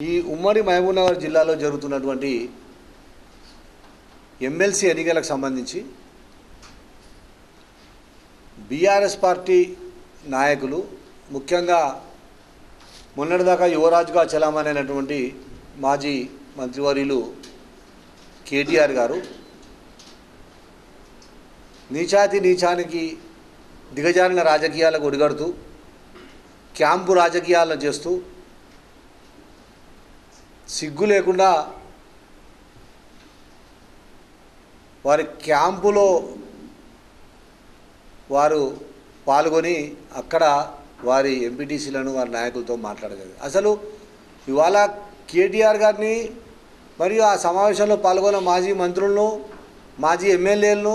ఈ ఉమ్మడి మహబూబ్నగర్ జిల్లాలో జరుగుతున్నటువంటి ఎమ్మెల్సీ ఎన్నికలకు సంబంధించి బీఆర్ఎస్ పార్టీ నాయకులు ముఖ్యంగా మొన్నటిదాకా యువరాజుగా చలామణైనటువంటి మాజీ మంత్రివర్యులు కేటీఆర్ గారు నీచాతి నీచానికి దిగజారిన రాజకీయాలకు ఒడిగడుతూ క్యాంపు రాజకీయాలను చేస్తూ సిగ్గు లేకుండా వారి క్యాంపులో వారు పాల్గొని అక్కడ వారి ఎంపీటీసీలను వారి నాయకులతో మాట్లాడగలరు అసలు ఇవాళ కేటీఆర్ గారిని మరియు ఆ సమావేశంలో పాల్గొన్న మాజీ మంత్రులను మాజీ ఎమ్మెల్యేలను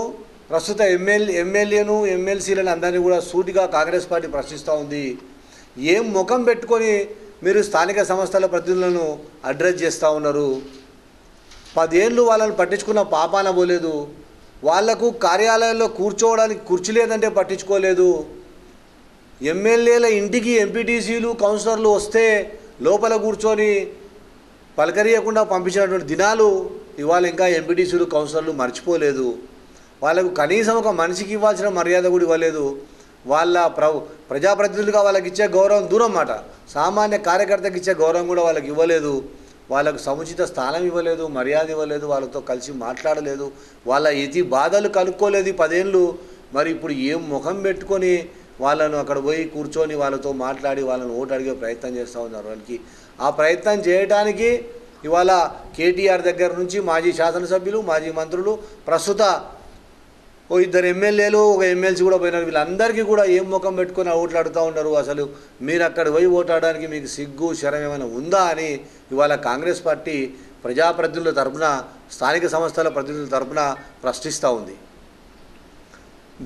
ప్రస్తుత ఎమ్మెల్యే ఎమ్మెల్యేను ఎమ్మెల్సీలను అందరినీ కూడా సూటిగా కాంగ్రెస్ పార్టీ ప్రశ్నిస్తూ ఉంది. ఏం ముఖం పెట్టుకొని మీరు స్థానిక సంస్థల ప్రతినిధులను అడ్రస్ చేస్తూ ఉన్నారు. పదేళ్ళు వాళ్ళని పట్టించుకున్న పాపాన పోలేదు. వాళ్ళకు కార్యాలయంలో కూర్చోవడానికి కుర్చీ లేదంటే పట్టించుకోలేదు. ఎమ్మెల్యేల ఇంటికి ఎంపీటీసీలు కౌన్సిలర్లు వస్తే లోపల కూర్చొని పలకరియకుండా పంపించినటువంటి దినాలు ఇవాళ ఇంకా ఎంపీటీసీలు కౌన్సిలర్లు మర్చిపోలేదు. వాళ్ళకు కనీసం ఒక మనిషికి ఇవ్వాల్సిన మర్యాద కూడా ఇవ్వలేదు. వాళ్ళ ప్ర ప్రజాప్రతినిధులుగా వాళ్ళకి ఇచ్చే గౌరవం దూరం మాట. సామాన్య కార్యకర్తకి ఇచ్చే గౌరవం కూడా వాళ్ళకి ఇవ్వలేదు. వాళ్ళకు సముచిత స్థానం ఇవ్వలేదు మర్యాద ఇవ్వలేదు వాళ్ళతో కలిసి మాట్లాడలేదు వాళ్ళ ఎతి బాధలు కనుక్కోలేదు పదేళ్ళు మరి ఇప్పుడు ఏం ముఖం పెట్టుకొని వాళ్ళను అక్కడ పోయి కూర్చొని వాళ్ళతో మాట్లాడి వాళ్ళని ఓటు అడిగే ప్రయత్నం చేస్తూ ఉన్నారు వాళ్ళకి. ఆ ప్రయత్నం చేయడానికి ఇవాళ కేటీఆర్ దగ్గర నుంచి మాజీ శాసనసభ్యులు మాజీ మంత్రులు ప్రస్తుత ఓ ఇద్దరు ఎమ్మెల్యేలు ఒక ఎమ్మెల్సీ కూడా పోయినారు. వీళ్ళందరికీ కూడా ఏం ముఖం పెట్టుకొని ఓట్లు అడుగుతూ ఉన్నారు అసలు? మీరు అక్కడ పోయి ఓటాడడానికి మీకు సిగ్గు శరం ఏమైనా ఉందా అని ఇవాళ కాంగ్రెస్ పార్టీ ప్రజాప్రతినిధుల తరపున స్థానిక సంస్థల ప్రతినిధుల తరపున ప్రశ్నిస్తూ ఉంది.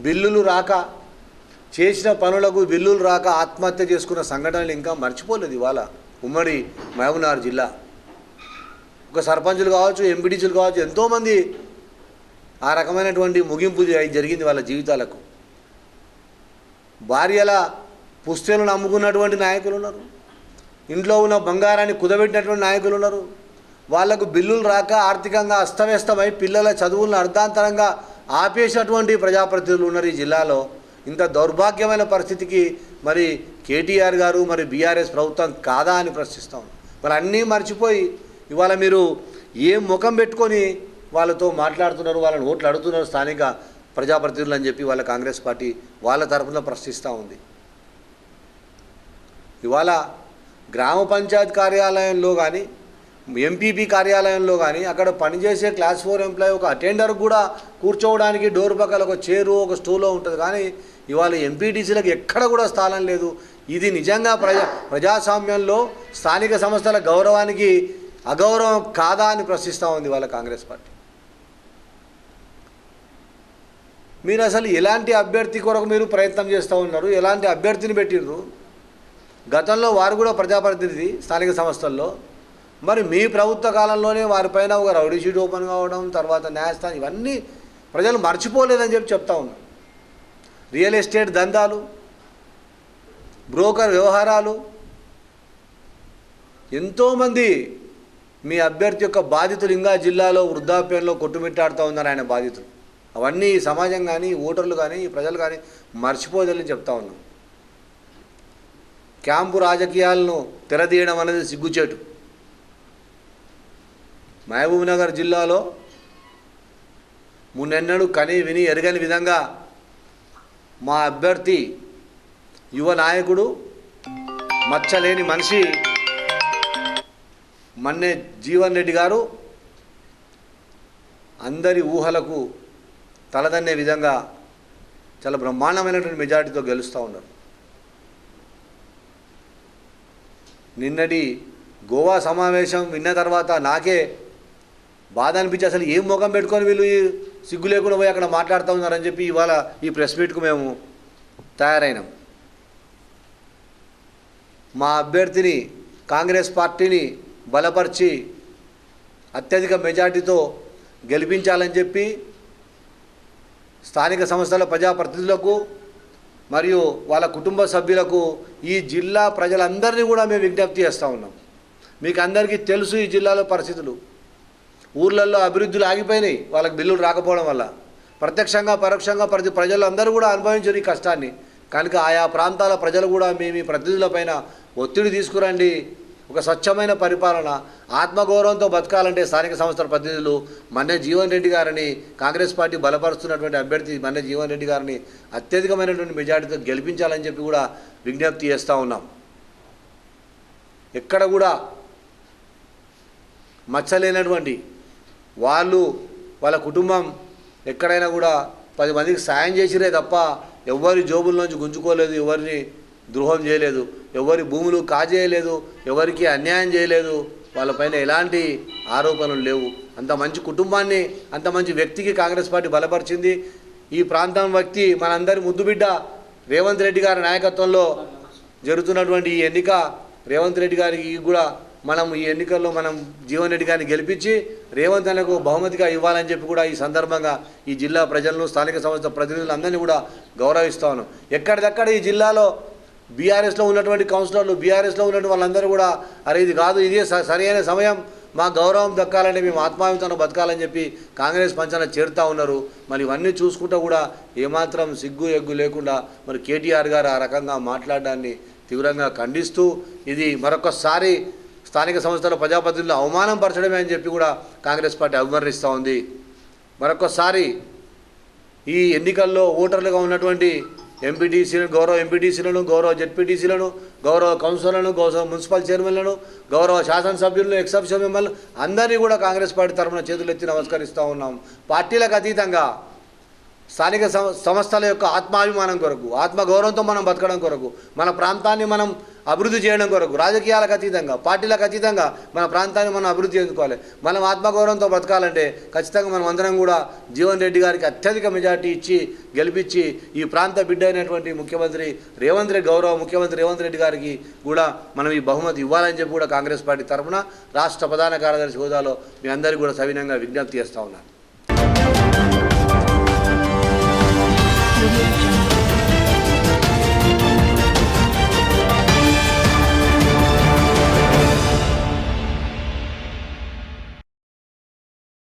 బిల్లులు రాక చేసిన పనులకు బిల్లులు రాక ఆత్మహత్య చేసుకున్న సంఘటనలు ఇంకా మర్చిపోలేదు ఇవాళ ఉమ్మడి మహబూబ్నగర్ జిల్లా. ఒక సర్పంచులు కావచ్చు ఎంపీటీసీలు కావచ్చు ఎంతోమంది ఆ రకమైనటువంటి ముగింపు జరిగింది వాళ్ళ జీవితాలకు. భార్యల పుస్తలను నమ్ముకున్నటువంటి నాయకులు ఉన్నారు. ఇంట్లో ఉన్న బంగారాన్ని కుదబెట్టినటువంటి నాయకులు ఉన్నారు. వాళ్ళకు బిల్లులు రాక ఆర్థికంగా అస్తవ్యస్తమై పిల్లల చదువులను అర్ధాంతరంగా ఆపేసినటువంటి ప్రజాప్రతినిధులు ఉన్నారు ఈ జిల్లాలో. ఇంత దౌర్భాగ్యమైన పరిస్థితికి మరి కేటీఆర్ గారు మరి బీఆర్ఎస్ ప్రభుత్వం కాదా అని ప్రశ్నిస్తాం మరి అన్నీ మర్చిపోయి ఇవాళ మీరు ఏం ముఖం పెట్టుకొని వాళ్ళతో మాట్లాడుతున్నారు వాళ్ళని ఓట్లు అడుగుతున్నారు స్థానిక ప్రజాప్రతినిధులు అని చెప్పి వాళ్ళ కాంగ్రెస్ పార్టీ వాళ్ళ తరఫున ప్రశ్నిస్తూ ఉంది. ఇవాళ గ్రామ పంచాయత్ కార్యాలయంలో కానీ ఎంపీపీ కార్యాలయంలో కానీ అక్కడ పనిచేసే క్లాస్ ఫోర్ ఎంప్లాయీ ఒక అటెండర్ కూడా కూర్చోవడానికి డోర్ పక్కల ఒక చైరు ఒక స్టూలో ఉంటుంది. కానీ ఇవాళ ఎంపీటీసీలకు ఎక్కడ కూడా స్థానం లేదు. ఇది నిజంగా ప్రజా ప్రజాస్వామ్యంలో స్థానిక సంస్థల గౌరవానికి అగౌరవం కాదా అని ప్రశ్నిస్తూ ఉంది వాళ్ళ కాంగ్రెస్ పార్టీ. మీరు అసలు ఎలాంటి అభ్యర్థి కొరకు మీరు ప్రయత్నం చేస్తూ ఉన్నారు? ఎలాంటి అభ్యర్థిని పెట్టిర్రు? గతంలో వారు కూడా ప్రజాప్రతినిధి స్థానిక సంస్థల్లో. మరి మీ ప్రభుత్వ కాలంలోనే వారిపైన ఒక రౌడీ షీట్ ఓపెన్ కావడం తర్వాత న్యాయస్థానం ఇవన్నీ ప్రజలు మర్చిపోలేదని చెప్పి చెప్తా ఉన్నారు రియల్ ఎస్టేట్ దందాలు బ్రోకర్ వ్యవహారాలు ఎంతోమంది మీ అభ్యర్థి యొక్క బాధితులు ఇంకా జిల్లాలో వృద్ధాప్యంలో కొట్టుమిట్టాడుతూ ఉన్నారు ఆయన బాధితులు. అవన్నీ ఈ సమాజం కానీ ఓటర్లు కానీ ఈ ప్రజలు కానీ మర్చిపోదని చెప్తా ఉన్నాం. క్యాంపు రాజకీయాలను తెరదీయడం అనేది సిగ్గుచేటు. మహబూబ్నగర్ జిల్లాలో మున్నెన్నడు కని విని ఎరగని విధంగా మా అభ్యర్థి యువ నాయకుడు మచ్చలేని మనిషి మన్నే జీవన్ రెడ్డి గారు అందరి ఊహలకు తలదన్నే విధంగా చాలా బ్రహ్మాండమైనటువంటి మెజారిటీతో గెలుస్తూ ఉన్నారు. నిన్నటి గోవా సమావేశం విన్న తర్వాత నాకే బాధ అనిపించి అసలు ఏం ముఖం పెట్టుకొని వీళ్ళు ఈ సిగ్గు లేకుండా పోయి అక్కడ మాట్లాడుతూ ఉన్నారని చెప్పి ఇవాళ ఈ ప్రెస్ మీట్కు మేము తయారైనాం. మా అభ్యర్థిని కాంగ్రెస్ పార్టీని బలపరిచి అత్యధిక మెజార్టీతో గెలిపించాలని చెప్పి స్థానిక సంస్థల ప్రజాప్రతినిధులకు మరియు వాళ్ళ కుటుంబ సభ్యులకు ఈ జిల్లా ప్రజలందరినీ కూడా మేము విజ్ఞప్తి చేస్తూ ఉన్నాం. మీకు అందరికీ తెలుసు ఈ జిల్లాలో పరిస్థితులు. ఊర్లలో అభివృద్ధులు ఆగిపోయినాయి వాళ్ళకి బిల్లులు రాకపోవడం వల్ల. ప్రత్యక్షంగా పరోక్షంగా ప్రతి ప్రజలు అందరూ కూడా అనుభవించారు ఈ కష్టాన్ని. కనుక ఆయా ప్రాంతాల ప్రజలు కూడా మీ మీ ప్రతినిధులపైన ఒత్తిడి తీసుకురండి. ఒక స్వచ్ఛమైన పరిపాలన ఆత్మగౌరవంతో బతకాలంటే స్థానిక సంస్థల ప్రతినిధులు మన్నె జీవన్ రెడ్డి గారిని కాంగ్రెస్ పార్టీ బలపరుస్తున్నటువంటి అభ్యర్థి మన్నె జీవన్ రెడ్డి గారిని అత్యధికమైనటువంటి మెజార్టీతో గెలిపించాలని చెప్పి కూడా విజ్ఞప్తి చేస్తూ ఉన్నాం. ఎక్కడ కూడా మచ్చలేనటువంటి వాళ్ళు వాళ్ళ కుటుంబం ఎక్కడైనా కూడా పది మందికి సాయం చేసిరే తప్ప ఎవరి జోబుల్లోంచి గుంజుకోలేదు ఎవరిని ద్రోహం చేయలేదు. ఎవరి భూములు కాజేయలేదు. ఎవరికి అన్యాయం చేయలేదు. వాళ్ళపైన ఎలాంటి ఆరోపణలు లేవు. అంత మంచి కుటుంబాన్ని అంత మంచి వ్యక్తికి కాంగ్రెస్ పార్టీ బలపరిచింది. ఈ ప్రాంతం వ్యక్తి మనందరి ముద్దుబిడ్డ రేవంత్ రెడ్డి గారి నాయకత్వంలో జరుగుతున్నటువంటి ఈ ఎన్నిక రేవంత్ రెడ్డి గారికి కూడా మనం ఈ ఎన్నికల్లో మనం జీవన్ రెడ్డి గారిని గెలిపించి రేవంత్ అన్నకు బహుమతిగా ఇవ్వాలని చెప్పి కూడా ఈ సందర్భంగా ఈ జిల్లా ప్రజలను స్థానిక సంస్థ ప్రతినిధులందరినీ కూడా గౌరవిస్తాను ఎక్కడిదక్కడ ఈ జిల్లాలో బీఆర్ఎస్లో ఉన్నటువంటి కౌన్సిలర్లు బీఆర్ఎస్లో ఉన్నటువంటి వాళ్ళందరూ కూడా అరే ఇది కాదు ఇదే స- సరైన సమయం. మా గౌరవం దక్కాలంటే మేము ఆత్మాభిమానం బతకాలని చెప్పి కాంగ్రెస్ పంచాన చేరుతూ ఉన్నారు. మరి ఇవన్నీ చూసుకుంటూ కూడా ఏమాత్రం సిగ్గు ఎగ్గు లేకుండా మరి కేటీఆర్ గారు ఆ రకంగా మాట్లాడడాన్ని తీవ్రంగా ఖండిస్తూ ఇది మరొకసారి స్థానిక సంస్థల ప్రజాప్రతినిధులు అవమానం పరచడమే అని చెప్పి కూడా కాంగ్రెస్ పార్టీ అభివర్ణిస్తూ ఉంది. మరొకసారి ఈ ఎన్నికల్లో ఓటర్లుగా ఉన్నటువంటి ఎంపీటీసీలను గౌరవ ఎంపీటీసీలను గౌరవ జెడ్పీటీసీలను గౌరవ కౌన్సిలర్లను గౌరవ మున్సిపల్ చైర్మన్లను గౌరవ శాసనసభ్యులను ఎక్సెప్షన్ మెంబర్లు అందరినీ కూడా కాంగ్రెస్ పార్టీ తరఫున చేతులెత్తి నమస్కరిస్తూ ఉన్నాం. పార్టీలకు అతీతంగా స్థానిక సం- సంస్థల యొక్క ఆత్మాభిమానం కొరకు ఆత్మగౌరవంతో మనం బతకడం కొరకు మన ప్రాంతాన్ని మనం అభివృద్ధి చేయడం కొరకు రాజకీయాలకు అతీతంగా పార్టీలకు అతీతంగా మన ప్రాంతాన్ని మనం అభివృద్ధి చేసుకోవాలి మనం ఆత్మగౌరవంతో బ్రతకాలంటే ఖచ్చితంగా మనం అందరం కూడా జీవన్ రెడ్డి గారికి అత్యధిక మెజార్టీ ఇచ్చి గెలిపించి ఈ ప్రాంత బిడ్డ అయినటువంటి ముఖ్యమంత్రి రేవంత్ రెడ్డి గౌరవ ముఖ్యమంత్రి రేవంత్ రెడ్డి గారికి కూడా మనం ఈ బహుమతి ఇవ్వాలని చెప్పి కూడా కాంగ్రెస్ పార్టీ తరఫున రాష్ట్ర ప్రధాన కార్యదర్శి హోదాలో మీ అందరికీ కూడా సవినంగా విజ్ఞప్తి చేస్తూ ఉన్నాను.